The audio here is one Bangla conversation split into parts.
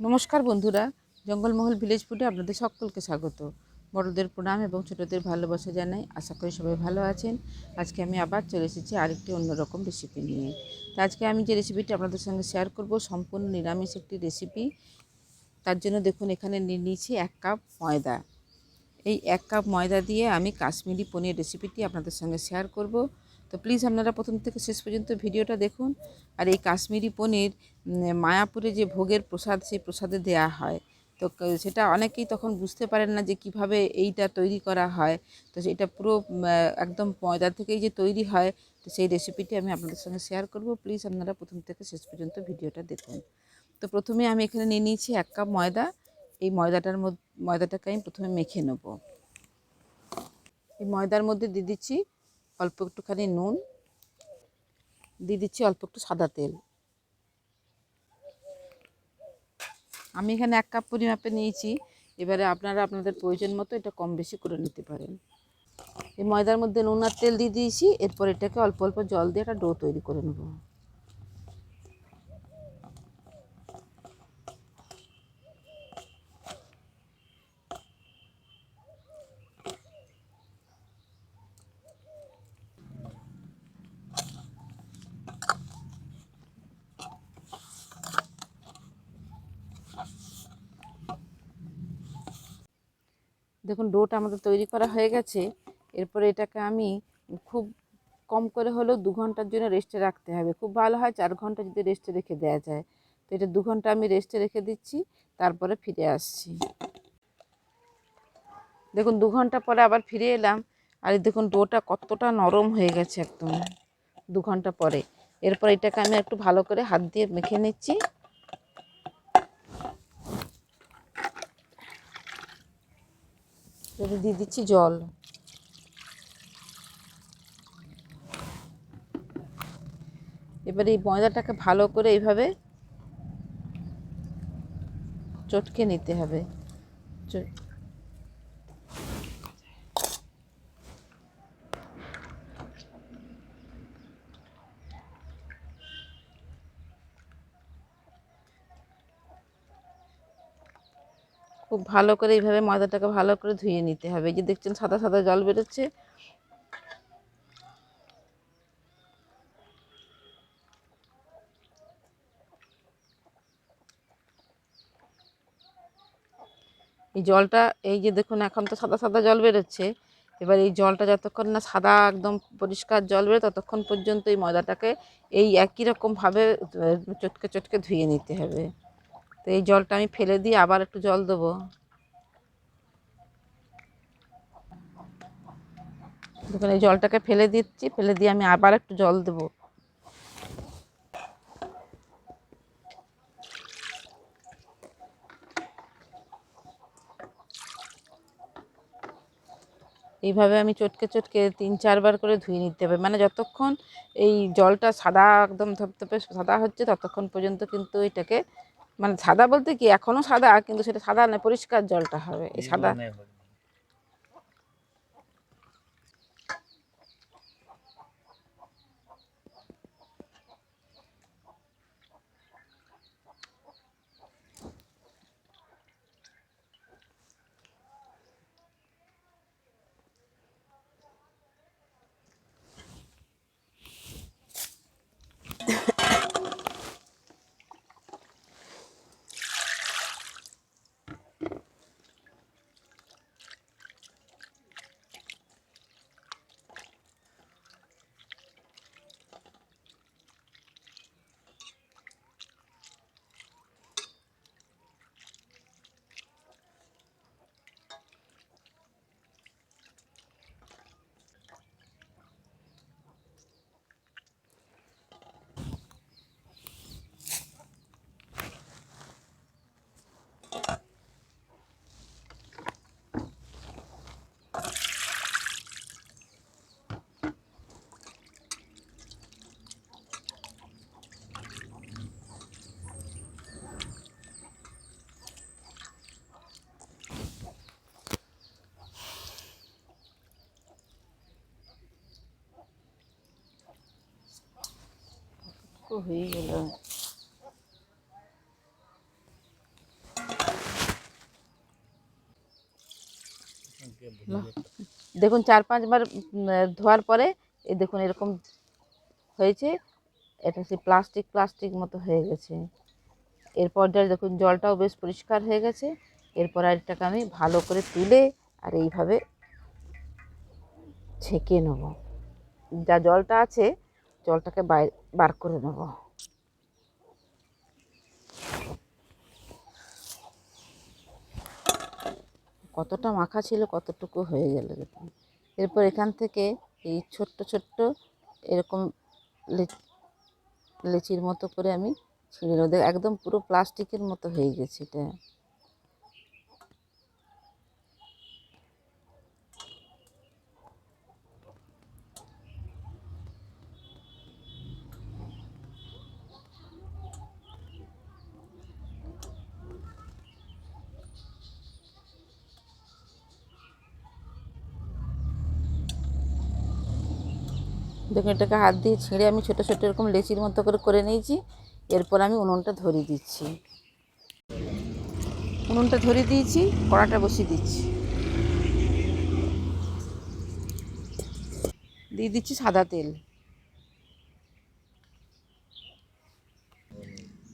নমস্কার বন্ধুরা, জঙ্গলমহল ভিলেজ ফুডে আপনাদের সকলকে স্বাগত। বড়দের প্রণাম এবং ছোটদের ভালোবাসা জানাই আশা করি সবাই ভালো আছেন। আজকে আমি আবার চলে এসেছি আরেকটি অন্যরকম রেসিপি নিয়ে। তো আজকে আমি যে রেসিপিটি আপনাদের সঙ্গে শেয়ার করব, সম্পূর্ণ নিরামিষ একটি রেসিপি তার জন্য দেখুন, এখানে নিয়ে নিয়েছি এক কাপ ময়দা। এই এক কাপ ময়দা দিয়ে আমি কাশ্মীরি পনির রেসিপিটি আপনাদের সঙ্গে শেয়ার করব। তো প্লিজ আপনারা প্রথম থেকে শেষ পর্যন্ত ভিডিওটা দেখুন। আর এই কাশ্মীরি পনির মায়াপুরে যে ভোগের প্রসাদ, সেই প্রসাদে দেয়া হয়। তো সেটা অনেকেই তখন বুঝতে পারেন না যে কীভাবে এইটা তৈরি করা হয়। তো এটা পুরো একদম ময়দা থেকেই যে তৈরি হয়, তো সেই রেসিপিটি আমি আপনাদের সঙ্গে শেয়ার করব। প্লিজ আপনারা প্রথম থেকে শেষ পর্যন্ত ভিডিওটা দেখুন। তো প্রথমে আমি এখানে নিয়ে নিয়েছি এক কাপ ময়দা। এই ময়দাটার মধ্যে ময়দাটাকে আমি প্রথমে মেখে নেব। এই ময়দার মধ্যে দিয়ে দিচ্ছি অল্প একটুখানি নুন। দিয়ে দিচ্ছি অল্প একটু সাদা তেল। আমি এখানে এক কাপ পরিমাপে নিয়েছি। এবারে আপনারা আপনাদের প্রয়োজন মতো এটা কম বেশি করে নিতে পারেন। এই ময়দার মধ্যে নুন আর তেল দিয়ে দিয়েছি। এরপর এটাকে অল্প অল্প জল দিয়ে একটা ডো তৈরি করে নেব। দেখুন, ডোটা আমাদের তৈরি করা হয়ে গেছে। এরপরে এটাকে আমি খুব কম করে হলেও দু ঘণ্টার জন্য রেস্টে রাখতে হবে। খুব ভালো হয় চার ঘণ্টা যদি রেস্টে রেখে দেওয়া যায়। তো এটা দু ঘণ্টা আমি রেস্টে রেখে দিচ্ছি, তারপরে ফিরে আসছি। দেখুন, দু ঘণ্টা পরে আবার ফিরে এলাম। আর দেখুন, ডোটা কতটা নরম হয়ে গেছে একদম দু ঘণ্টা পরে। এরপর এটাকে আমি একটু ভালো করে হাত দিয়ে মেখে নিচ্ছি। এবারে দিয়ে দিচ্ছি জল। এবারে এই ময়দাটাকে ভালো করে এইভাবে চটকে নিতে হবে। ভালো করে এইভাবে ময়দাটাকে ভালো করে ধুয়ে নিতে হবে। এই যে দেখছেন সাদা সাদা জল বেরোচ্ছে। এই জলটা, এই যে দেখুন এখন তো সাদা সাদা জল বেরোচ্ছে। এবার এই জলটা যতক্ষণ না সাদা একদম পরিষ্কার জল বেরো ততক্ষণ পর্যন্ত এই ময়দাটাকে এই একই রকমভাবে চটকে চটকে ধুয়ে নিতে হবে। তো এই জলটা আমি ফেলে দিয়ে আবার একটু জল দেবো। দেখুন এই জলটাকে ফেলে দিচ্ছি ফেলে দিয়ে আমি আবার একটু জল দেবো। এইভাবে আমি চটকে চটকে তিন চারবার করে ধুয়ে নিতে হবে। মানে যতক্ষণ এই জলটা সাদা একদম ধপধপে সাদা হচ্ছে ততক্ষণ পর্যন্ত কিন্তু এটাকে মানে সাদা বলতে কি এখনও সাদা কিন্তু সেটা সাদা নয় পরিষ্কার জলটা হবে। এই সাদা হয়ে গেল দেখুন চার পাঁচবার ধোয়ার পরে এই দেখুন এরকম হয়েছে এটা সে প্লাস্টিক প্লাস্টিক মতো হয়ে গেছে। এরপর যার দেখুন জলটাও বেশ পরিষ্কার হয়ে গেছে। এরপর আর এটাকে আমি ভালো করে তুলে আর এইভাবে ছেঁকে নেব। যা জলটা আছে জলটাকে বাইরে বার করে নেব। কতটা মাখা ছিল কতটুকু হয়ে গেল দেখুন। এরপর এখান থেকে এই ছোট্ট ছোট্ট এরকম লেচির মতো করে আমি ছিঁড়ে নেব। একদম পুরো প্লাস্টিকের মতো হয়ে গেছে এটা। দেখুন এটাকে হাত দিয়ে ছিঁড়ে আমি ছোটো ছোটো এরকম লেচির মতো করে করে নিয়েছি। এরপর আমি উনুনটা ধরিয়ে দিচ্ছি। উনুনটা ধরিয়ে দিয়েছি, কড়াটা বসিয়ে দিচ্ছি। দিয়ে দিচ্ছি সাদা তেল।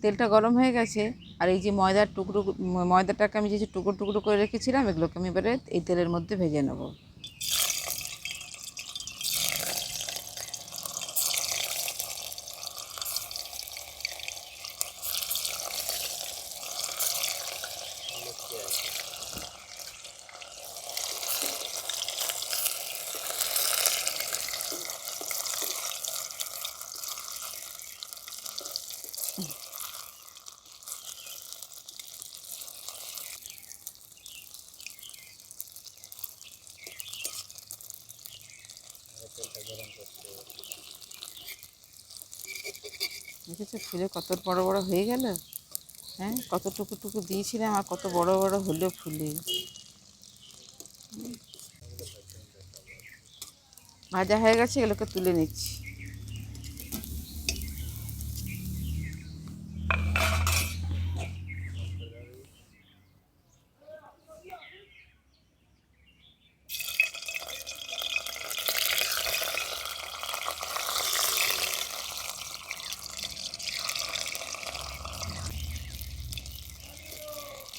তেলটা গরম হয়ে গেছে, আর এই যে ময়দার টুকরো, ময়দাটাকে আমি যে টুকরো টুকরো করে রেখেছিলাম, এগুলোকে আমি এবারে এই তেলের মধ্যে ভেজে নেব। দেখেছ? ফুলে কত বড় বড় হয়ে গেল? হ্যাঁ কত টুকু টুকু দিয়েছিলাম আর কত বড় বড় হলো ফুলে। ভাজা হয়ে গেছে, এগুলোকে তুলে নিচ্ছি।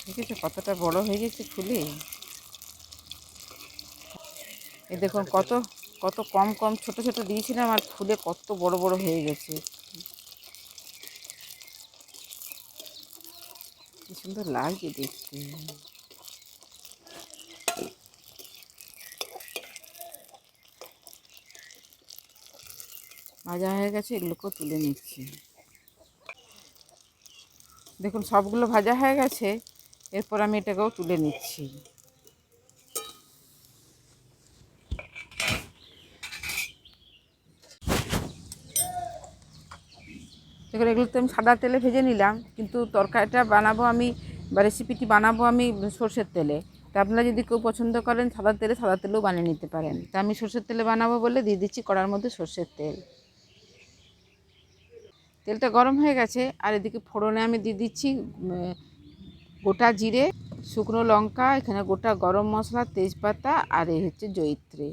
দেখেছ কতটা বড় হয়ে গেছে ফুলে? এই দেখুন কত কত কম কম ছোট ছোট দিয়েছিলাম আর ফুলে কত বড় বড় হয়ে গেছে। কি সুন্দর লাগছে দেখতে। ভাজা হয়ে গেছে, এগুলোকেও তুলে নিচ্ছি। দেখুন সবগুলো ভাজা হয়ে গেছে। এরপর আমি এটাকেও তুলে নিচ্ছি। দেখুন এগুলো তো আমি সাদা তেলে ভেজে নিলাম, কিন্তু তরকারিটা বানাবো আমি, বা রেসিপিটি বানাবো আমি সর্ষের তেলে। তা আপনারা যদি কেউ পছন্দ করেন, সাদা তেলে সাদা তেলেও বানিয়ে নিতে পারেন। তা আমি সর্ষের তেলে বানাবো বলে দিয়ে দিচ্ছি কড়ার মধ্যে সর্ষের তেল। তেলটা গরম হয়ে গেছে, আর এদিকে ফোড়নে আমি দিয়ে দিচ্ছি গোটা জিরে, শুকনো লঙ্কা, এখানে গোটা গরম মশলা, তেজপাতা আর এই হচ্ছে জয়িত্রী।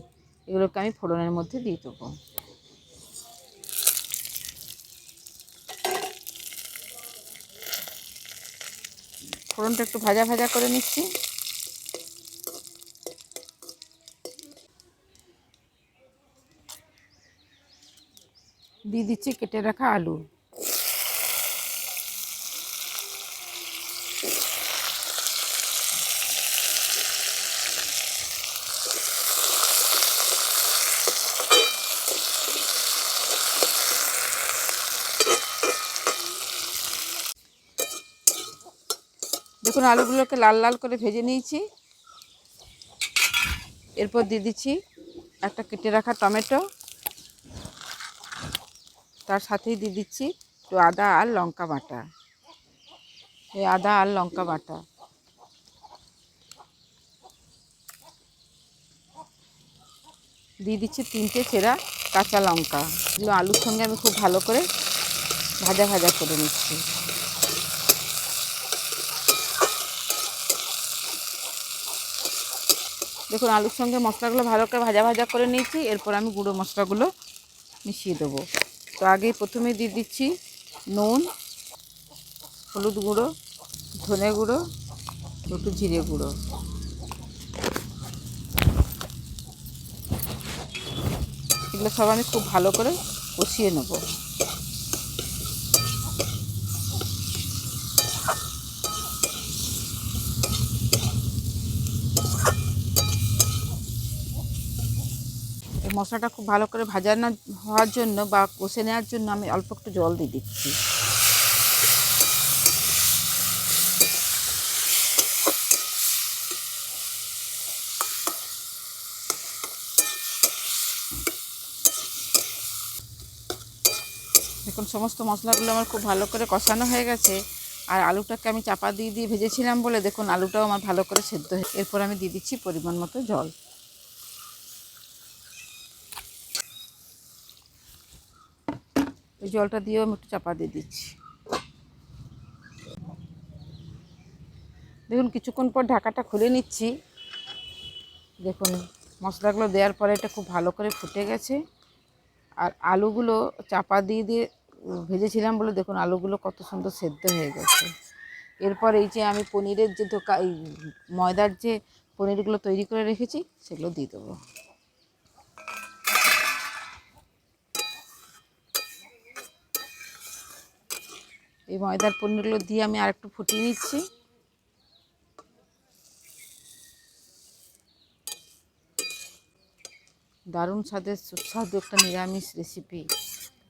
এগুলোকে আমি ফোড়নের মধ্যে দিয়ে দেবো। ফোড়নটা একটু ভাজা ভাজা করে নিচ্ছি। দিয়ে দিচ্ছি কেটে রাখা আলু। দেখুন, আলুগুলোকে লাল লাল করে ভেজে নিয়েছি। এরপর দিয়ে দিচ্ছি একটা কেটে রাখা টমেটো। তার সাথেই দিয়ে দিচ্ছি একটু আদা আর লঙ্কা বাটা। এই আদা আর লঙ্কা বাটা। দিয়ে দিচ্ছি তিনটে চেরা কাঁচা লঙ্কা। এগুলো আলুর সঙ্গে আমি খুব ভালো করে ভাজা ভাজা করে নিচ্ছি। দেখুন, আলুর সঙ্গে মশলাগুলো ভালো করে ভাজা ভাজা করে নিয়েছি। এরপর আমি গুঁড়ো মশলাগুলো মিশিয়ে দেবো। তো আগে প্রথমে দিয়ে দিচ্ছি নুন, হলুদ গুঁড়ো, ধনে গুঁড়ো, একটু জিরে গুঁড়ো। এগুলো সব আমি খুব ভালো করে কষিয়ে নেব। মশলাটা খুব ভালো করে ভাজানো হওয়ার জন্য বা কষে নেওয়ার জন্য আমি অল্প একটু জল দিয়ে দিচ্ছি। দেখুন, সমস্ত মশলাগুলো আমার খুব ভালো করে কষানো হয়ে গেছে। আর আলুটাকে আমি চাপা দিয়ে দিয়ে ভেজেছিলাম বলে দেখুন, আলুটাও আমার ভালো করে সেদ্ধ হয়ে এরপর আমি দিয়ে দিচ্ছি পরিমাণ মতো জল। ওই জলটা দিয়েও আমি একটু চাপা দিয়ে দিচ্ছি। দেখুন, কিছুক্ষণ পর ঢাকাটা খুলে নিচ্ছি। দেখুন, মশলাগুলো দেওয়ার পরে এটা খুব ভালো করে ফুটে গেছে। আর আলুগুলো চাপা দিয়ে দিয়ে ভেজেছিলাম বলে দেখুন, আলুগুলো কত সুন্দর সেদ্ধ হয়ে গেছে। এরপর এই যে আমি পনিরের যে এই ময়দার যে পনিরগুলো তৈরি করে রেখেছি, সেগুলো দিয়ে দেবো। এই ময়দার পনিরগুলো দিয়ে আমি আর একটু ফুটিয়ে নিচ্ছি। দারুণ স্বাদের সুস্বাদু একটা নিরামিষ রেসিপি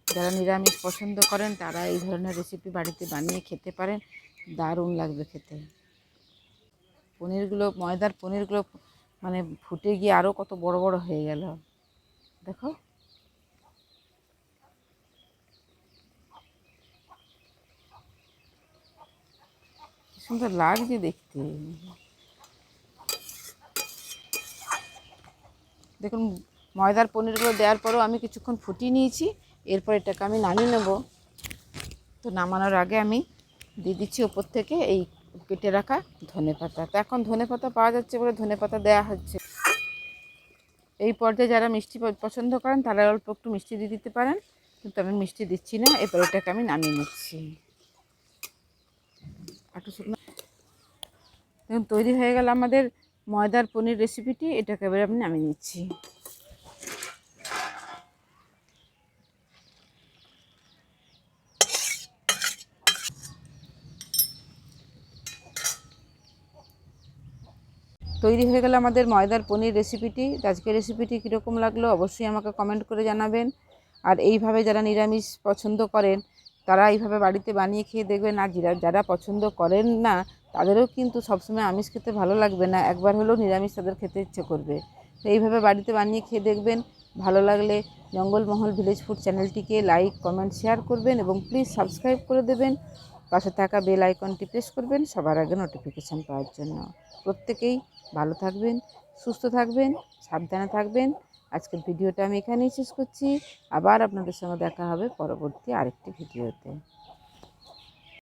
যারা নিরামিষ পছন্দ করেন, তারা এই ধরনের রেসিপি বাড়িতে বানিয়ে খেতে পারেন। দারুণ লাগবে খেতে। পনিরগুলো, ময়দার পনিরগুলো মানে ফুটে গিয়ে আরও কত বড় বড় হয়ে গেল। দেখো। সুন্দর লাগছে দেখতে। দেখুন, ময়দার পনিরগুলো দেওয়ার পরেও আমি কিছুক্ষণ ফুটিয়ে নিয়েছি। এরপর এটাকে আমি নামিয়ে নেব। তো নামানোর আগে আমি দিয়ে দিচ্ছি ওপর থেকে এই কেটে রাখা ধনে পাতা। তো এখন ধনে পাতা পাওয়া যাচ্ছে বলে ধনে পাতা দেওয়া হচ্ছে। এই পর্যায়ে যারা মিষ্টি পছন্দ করেন, তারা অল্প একটু মিষ্টি দিয়ে দিতে পারেন। কিন্তু আমি মিষ্টি দিচ্ছি না এরপর এটাকে আমি নামিয়ে নিচ্ছি। দেখুন, তৈরি হয়ে গেল আমাদের ময়দার পনির রেসিপিটি এটাকে এবার আমি নামিয়ে নিচ্ছি। তৈরি হয়ে গেল আমাদের ময়দার পনির রেসিপিটি আজকের রেসিপিটি কীরকম লাগল অবশ্যই আমাকে কমেন্ট করে জানাবেন। আর এইভাবে যারা নিরামিষ পছন্দ করেন তারা এইভাবে বাড়িতে বানিয়ে খেয়ে দেখবেন, আর যারা যারা পছন্দ করেন না, তাদেরও কিন্তু সবসময় আমিষ খেতে ভালো লাগবে না। একবার হলেও নিরামিষ তাদের খেতে ইচ্ছে করবে। তো এইভাবে বাড়িতে বানিয়ে খেয়ে দেখবেন। ভালো লাগলে জঙ্গলমহল ভিলেজ ফুড চ্যানেলটিকে লাইক, কমেন্ট, শেয়ার করবেন এবং প্লিজ সাবস্ক্রাইব করে দেবেন। পাশে থাকা বেল আইকনটি প্রেস করবেন সবার আগে নোটিফিকেশান পাওয়ার জন্য। প্রত্যেকেই ভালো থাকবেন, সুস্থ থাকবেন, সাবধানে থাকবেন। আজকের ভিডিওটা আমি এখানেই শেষ করছি। আবার আপনাদের সঙ্গে দেখা হবে পরবর্তী আরেকটি ভিডিওতে।